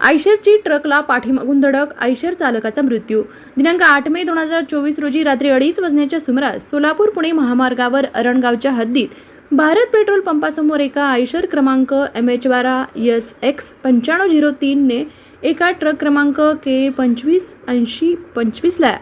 आयशरची ट्रकला पाठीमागून धडक आयशर चालकाचा मृत्यू. दिनांक आठ मे दोन हजार चोवीस रोजी रात्री अडीच वाजण्याच्या सुमारास सोलापूर पुणे महामार्गावर अरणगावच्या हद्दीत भारत पेट्रोल पंपासमोर एका आयशर क्रमांक एम एच बारा यस एक्स पंच्याण्णव झिरो तीनने एका ट्रक क्रमांक के पंचवीस ऐंशी पंचवीसला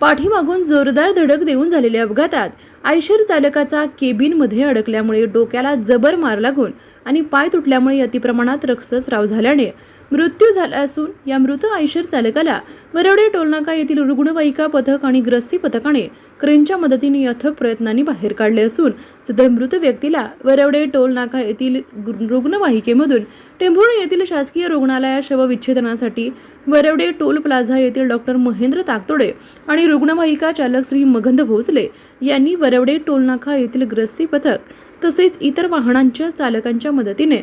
पाठीमागून जोरदार धडक देऊन झालेल्या अपघातात आयशर चालकाचा केबिनमध्ये अडकल्यामुळे डोक्याला जबर मार लागून आणि पाय तुटल्यामुळे अतिप्रमाणात रक्तस्राव झाल्याने मृत्यू झाला असून या मृत आयशर चालकाला वरवडे टोलनाका येथील रुग्णवाहिका पथक आणि ग्रस्ती पथकाने क्रेनच्या मदतीने अथक प्रयत्नांनी बाहेर काढले असून सदर मृत व्यक्तीला वरवडे टोलनाका येथील रुग्णवाहिकेमधून टेंभुर्णी येथील शासकीय रुग्णालया शवविच्छेदनासाठी वरवडे टोल प्लाझा येथील डॉक्टर महेंद्र ताकतोडे आणि रुग्णवाहिका चालक श्री मगंध भोसले यांनी वरवडे टोलनाका येथील ग्रस्ती पथक तसेच इतर वाहनांच्या चालकांच्या मदतीने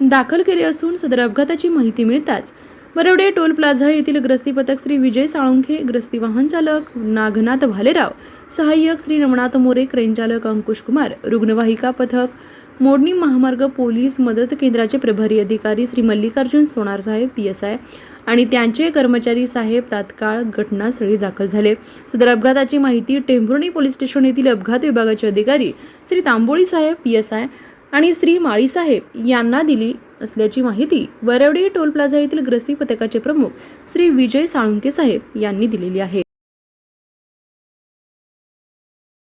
दाखल केले असून सदर अपघाताची माहिती मिळताच वरवडे टोल प्लाझा येथील ग्रस्ती पथक श्री विजय साळुंखे ग्रस्ती वाहन चालक नागनाथ भालेराव सहाय्यक श्री रमणाथ मोरे क्रेन चालक अंकुश कुमार रुग्णवाहिका पथक मोडणी महामार्ग पोलीस मदत केंद्राचे प्रभारी अधिकारी श्री मल्लिकार्जुन सोनार साहेब पी एस आय आणि त्यांचे कर्मचारी साहेब तात्काळ घटनास्थळी दाखल झाले. सदर अपघाताची माहिती टेंभुर्णी पोलीस स्टेशन येथील अपघात विभागाचे अधिकारी श्री तांबोळी साहेब पी एस आय आणि श्री माळी साहेब यांना दिली असल्याची माहिती वरवडी टोल प्लाझा येथील ग्रस्ती पथकाचे प्रमुख श्री विजय साळुंके साहेब यांनी दिलेली आहे.